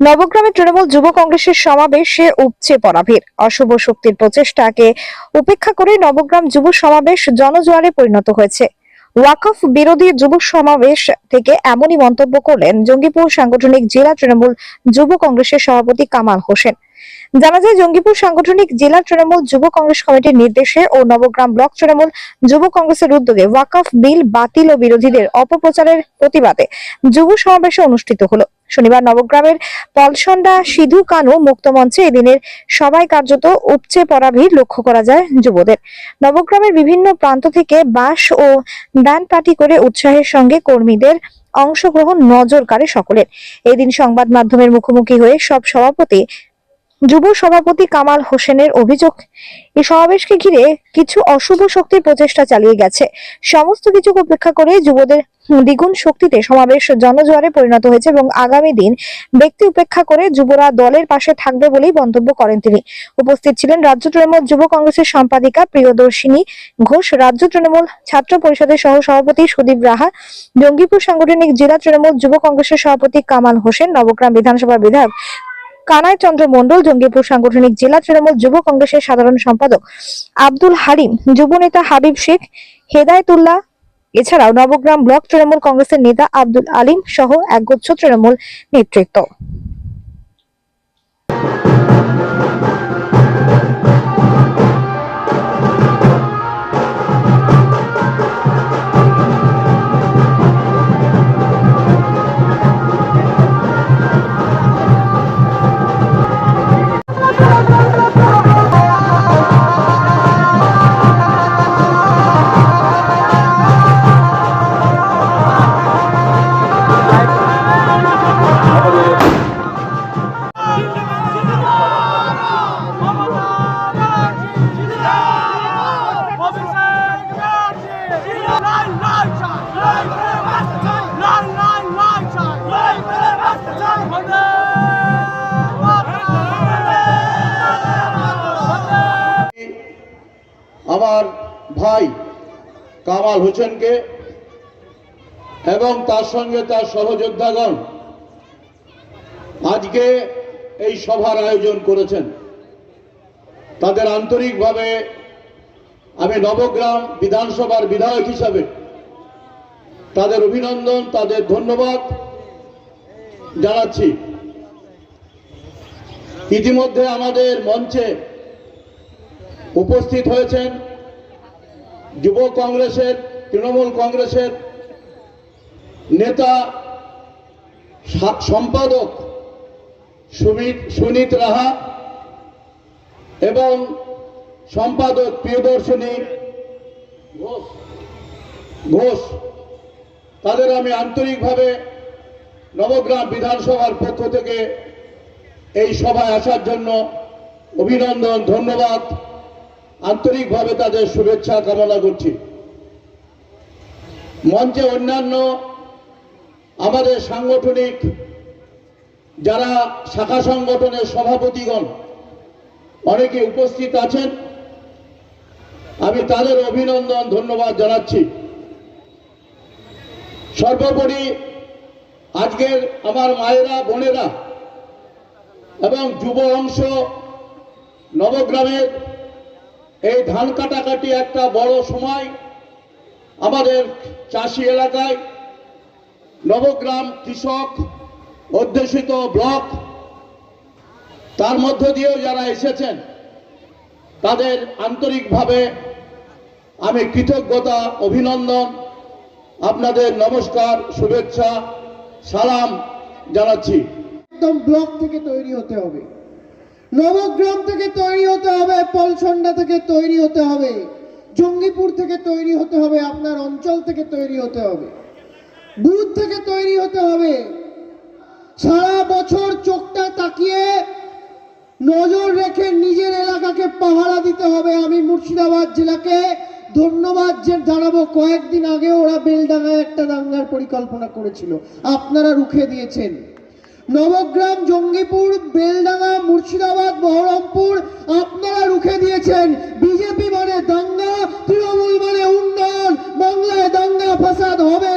নবগ্রামে তৃণমূল যুব কংগ্রেসের সমাবেশে উপচে পড়া ভিড়। অশুভ শক্তির প্রচেষ্টাকে উপেক্ষা করে নবগ্রাম যুব সমাবেশ জনজোয়ারে পরিণত হয়েছে। ওয়াকফ বিরোধী যুব সমাবেশ থেকে এমনই মন্তব্য করলেন জঙ্গিপুর সাংগঠনিক জেলা তৃণমূল যুব কংগ্রেসের সভাপতি কামাল হোসেন। জানা যায়, জঙ্গিপুর সাংগঠনিক জেলা তৃণমূল যুব কংগ্রেস কমিটির নির্দেশে ও নবগ্রাম ব্লক তৃণমূল যুব কংগ্রেসের উদ্যোগে ওয়াকফ বিল বাতিল ও বিরোধীদের অপপ্রচারের প্রতিবাদে যুব সমাবেশে অনুষ্ঠিত হলো। শনিবার নবগ্রামের পলসন্ডা সিধু কানু মুক্ত মঞ্চে এদিনের সবাই কার্যত উপচে পড়া ভিড় লক্ষ্য করা যায় যুবদের। নবগ্রামের বিভিন্ন প্রান্ত থেকে বাস ও ব্যান্ড পার্টি করে উৎসাহের সঙ্গে কর্মীদের অংশগ্রহণ নজর কাড়ে সকলের। এদিন সংবাদ মাধ্যমের মুখোমুখি হয়ে সব সভাপতি যুব সভাপতি কামাল হোসেনের অভিযোগ। এই সমাবেশকে ঘিরে কিছু অশুভ শক্তির প্রচেষ্টা চালিয়ে গেছে। সমস্ত কিছু উপেক্ষা করে যুবদের দ্বিগুণ শক্তিতে সমাবেশ জনজোয়ারে পরিণত হয়েছে এবং আগামী দিন ব্যক্তি উপেক্ষা করে যুবরা দলের পাশে থাকবে বলেই মন্তব্য করেন তিনি। উপস্থিত ছিলেন রাজ্য তৃণমূল যুব কংগ্রেসের সম্পাদিকা প্রিয়দর্শিনী ঘোষ, রাজ্য তৃণমূল ছাত্র পরিষদের সহ সভাপতি সুদীপ রাহা, জঙ্গিপুর সাংগঠনিক জেলা তৃণমূল যুব কংগ্রেসের সভাপতি কামাল হোসেন, নবগ্রাম বিধানসভার বিধায়ক কানাই চন্দ্র মন্ডল জঙ্গিপুর সাংগঠনিক জেলা তৃণমূল যুব কংগ্রেসের সাধারণ সম্পাদক আব্দুল হারিম, যুব নেতা হাবিব শেখ, হেদায়তুল্লাহ, এছাড়াও নবগ্রাম ব্লক তৃণমূল কংগ্রেসের নেতা আব্দুল আলিম সহ একগুচ্ছ তৃণমূল নেতৃত্ব। আমার ভাই কামাল হোসেনকে এবং তার সঙ্গে তার সহযোদ্ধাগণ আজকে এই সভার আয়োজন করেছেন। তাদের আন্তরিকভাবে আমি নবগ্রাম বিধানসভার বিধায়ক হিসাবে তাদের অভিনন্দন, তাদের ধন্যবাদ জানাচ্ছি। ইতিমধ্যে আমাদের মঞ্চে উপস্থিত হয়েছেন যুব কংগ্রেসের, তৃণমূল কংগ্রেসের নেতা সম্পাদক সুনীত রাহা এবং সম্পাদক প্রিয়দর্শনী ঘোষ। ঘোষ, তাদের আমি আন্তরিকভাবে নবগ্রাম বিধানসভার পক্ষ থেকে এই সভায় আসার জন্য অভিনন্দন, ধন্যবাদ। আন্তরিকভাবে তাদের শুভেচ্ছা কামনা করছি। মঞ্চে অন্যান্য আমাদের সাংগঠনিক যারা শাখা সংগঠনের সভাপতিগণ অনেকে উপস্থিত আছেন, আমি তাদের অভিনন্দন, ধন্যবাদ জানাচ্ছি। সর্বোপরি আজকের আমার মায়েরা, বোনেরা এবং যুব অংশ নবগ্রামের এই ধান কাটাকাটি একটা বড় সময় আমাদের চাষি এলাকায় নবগ্রাম কৃষক অধ্যুষিত ব্লক। তার মধ্য দিয়েও যারা এসেছেন, তাদের আন্তরিকভাবে আমি কৃতজ্ঞতা, অভিনন্দন, আপনাদের নমস্কার, শুভেচ্ছা, সালাম জানাচ্ছি। একদম ব্লক থেকে তৈরি হতে হবে। নবগ্রাম থেকে তৈরি হতে হবে, পলসন্ডা থেকে তৈরি হতে হবে, জঙ্গিপুর থেকে তৈরি হতে হবে, আপনার অঞ্চল থেকে তৈরি হতে হবে, বুথ থেকে তৈরি হতে হবে। সারা বছর চোখটা তাকিয়ে নজর রেখে নিজের এলাকাকে পাহারা দিতে হবে। আমি মুর্শিদাবাদ জেলাকে ধন্যবাদ যে জানাব, কয়েকদিন আগে ওরা বেলডাঙ্গায় একটা দাঙ্গার পরিকল্পনা করেছিল। আপনারা রুখে দিয়েছেন। নবগ্রাম, জঙ্গিপুর, বেলডাঙ্গা, মুর্শিদাবাদ, বহরমপুর আপনারা রুখে দিয়েছেন। বিজেপি মানে দাঙ্গা, তৃণমূল মানে উন্নয়ন। বাংলায় দাঙ্গা, ফাসাদ হবে